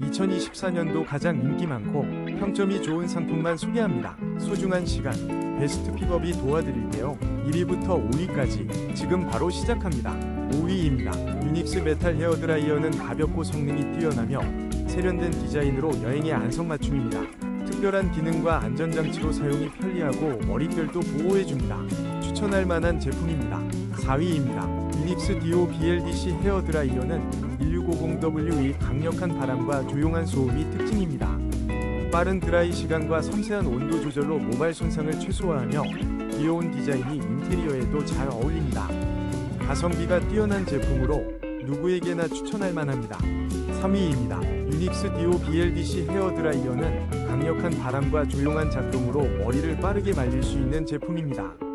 2024년도 가장 인기 많고 평점이 좋은 상품만 소개합니다. 소중한 시간, 베스트 픽업이 도와드릴게요. 1위부터 5위까지 지금 바로 시작합니다. 5위입니다. 유닉스 메탈 헤어드라이어는 가볍고 성능이 뛰어나며 세련된 디자인으로 여행에 안성맞춤입니다. 특별한 기능과 안전장치로 사용이 편리하고 머릿결도 보호해줍니다. 추천할 만한 제품입니다. 4위입니다. 유닉스 디오 BLDC 헤어 드라이어는 1650W의 강력한 바람과 조용한 소음이 특징입니다. 빠른 드라이 시간과 섬세한 온도 조절로 모발 손상을 최소화하며 귀여운 디자인이 인테리어에도 잘 어울립니다. 가성비가 뛰어난 제품으로 누구에게나 추천할 만합니다. 3위입니다. 유닉스 디오 BLDC 헤어 드라이어는 강력한 바람과 조용한 작동으로 머리를 빠르게 말릴 수 있는 제품입니다.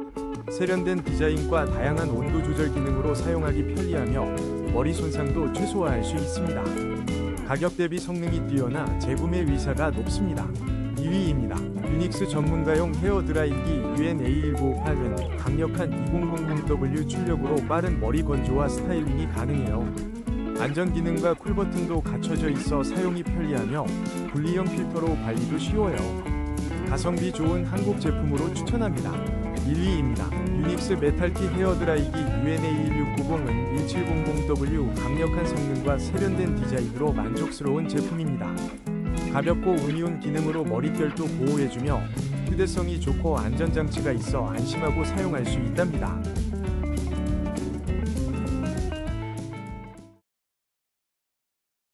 세련된 디자인과 다양한 온도 조절 기능으로 사용하기 편리하며 머리 손상도 최소화할 수 있습니다. 가격 대비 성능이 뛰어나 재구매 의사가 높습니다. 2위입니다. 유닉스 전문가용 헤어 드라이기 UNA1958은 강력한 2000W 출력으로 빠른 머리 건조와 스타일링이 가능해요. 안전 기능과 쿨 버튼도 갖춰져 있어 사용이 편리하며 분리형 필터로 관리도 쉬워요. 가성비 좋은 한국 제품으로 추천합니다. 1위입니다. 유닉스 메탈티 헤어 드라이기 UNA1690은 1700W 강력한 성능과 세련된 디자인으로 만족스러운 제품입니다. 가볍고 은이온 기능으로 머릿결도 보호해주며 휴대성이 좋고 안전장치가 있어 안심하고 사용할 수 있답니다.